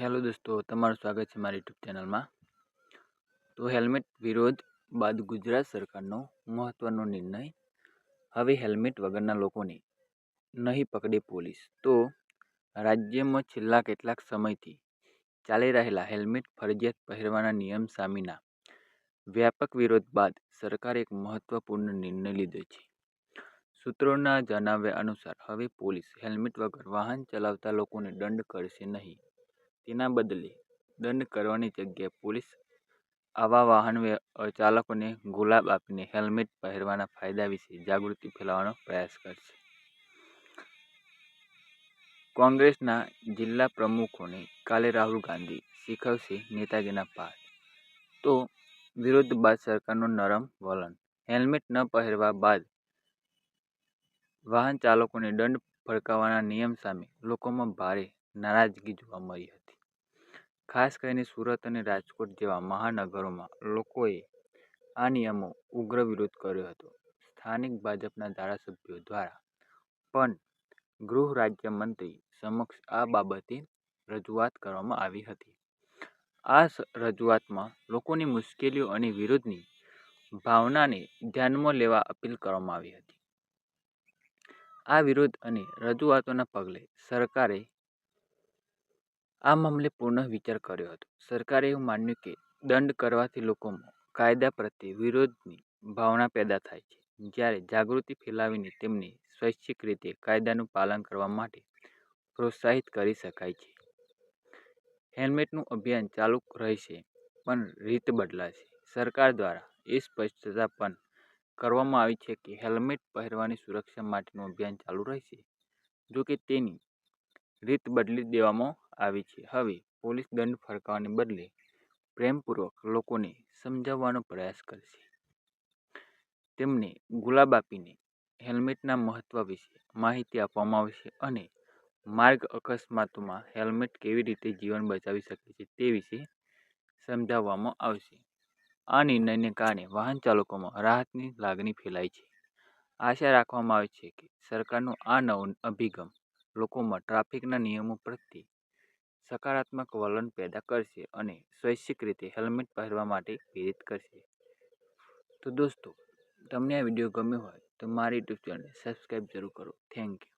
Hello દોસ્તો, તમારું સ્વાગત છે મારી યુટ્યુબ ચેનલમાં. તો હેલ્મેટ વિરોધ બાદ ગુજરાત સરકારનો મહત્ત્વનો નિર્ણય. હવે હેલ્મેટ વગરના લોકોને નહીં પકડે પોલીસ. તો રાજ્યમાં છેલ્લા કેટલાક સમયથી ચાલી રહેલા હેલ્મેટ ફરજિયાત પહેરવાના નિયમ સામેના વ્યાપક વિરોધ બાદ સરકારે એક મહત્ત્વપૂર્ણ નિર્ણય લીધો છે. સૂત્રોના જણાવ્યા અનુસાર, હવે પોલીસ હેલ્મેટ વગર વાહન ચલાવતા લોકોને દંડ કરશે નહીં. તેના બદલે દંડ કરવાની જગ્યાએ પોલીસ આવા વાહન ચાલકોને ગુલાબ આપીને હેલ્મેટ પહેરવાના ફાયદા વિશે જાગૃતિ ફેલાવવાનો પ્રયાસ કરશે. કોંગ્રેસના જિલ્લા પ્રમુખોને કાલે રાહુલ ગાંધી શીખવશે નેતાજીના પાઠ. તો વિરોધ બાદ સરકારનું નરમ વલણ. હેલ્મેટ ન પહેરવા બાદ વાહન ચાલકોને દંડ ફટકારવાના નિયમ સામે લોકોમાં ભારે નારાજગી જોવા મળી હતી. ખાસ કરીને સુરત અને રાજકોટ જેવા મહાનગરોમાં લોકોએ આ નિયમો ઉગ્ર વિરોધ કર્યો હતો. સ્થાનિક ભાજપના ધારાસભ્યો દ્વારા પણ ગૃહ રાજ્યમંત્રી સમક્ષ આ બાબતે રજૂઆત કરવામાં આવી હતી. આ રજૂઆતમાં લોકોની મુશ્કેલીઓ અને વિરોધની ભાવનાને ધ્યાનમાં લેવા અપીલ કરવામાં આવી હતી. આ વિરોધ અને રજૂઆતોના પગલે સરકારે આ મામલે પુનઃ વિચાર કર્યો હતો. સરકારે એવું માન્યું કે દંડ કરવાથી લોકોમાં કાયદા પ્રત્યે વિરોધની ભાવના પેદા થાય છે. જ્યારે જાગૃતિ ફેલાવીને તેમને સ્વૈચ્છિક રીતે કાયદાનું પાલન કરવા માટે પ્રોત્સાહિત કરી શકાય છે. હેલ્મેટનું અભિયાન ચાલુ રહેશે, પણ રીત બદલાશે. સરકાર દ્વારા એ સ્પષ્ટતા પણ કરવામાં આવી છે કે હેલ્મેટ પહેરવાની સુરક્ષા માટેનું અભિયાન ચાલુ રહેશે. જોકે તેની રીત બદલી દેવામાં આવી છે. હવે, પોલીસ દંડ ફરકાવવાને બદલે પ્રેમપૂર્વક લોકોને સમજાવવાનો પ્રયાસ કરશે. તેમને ગુલાબ આપીને હેલ્મેટના મહત્ત્વ વિશે માહિતી આપવામાં આવશે અને માર્ગ અકસ્માતોમાં હેલ્મેટ કેવી રીતે જીવન બચાવી શકે છે તે વિશે સમજાવવામાં આવશે. આ નિર્ણયને કારણે વાહન ચાલકોમાં રાહતની લાગણી ફેલાઈ છે. આશા રાખવામાં આવે છે કે સરકારનો આ નવો અભિગમ લોકોમાં ટ્રાફિકના નિયમો પ્રત્યે સકારાત્મક વલણ પેદા કરશે અને સ્વૈચ્છિક રીતે હેલ્મેટ પહેરવા માટે પ્રેરિત કરશે. તો દોસ્તો, તમને આ વીડિયો ગમ્યો હોય તો મારી યુટ્યુબ ચેનલ સબસ્ક્રાઈબ જરૂર કરો. Thank you.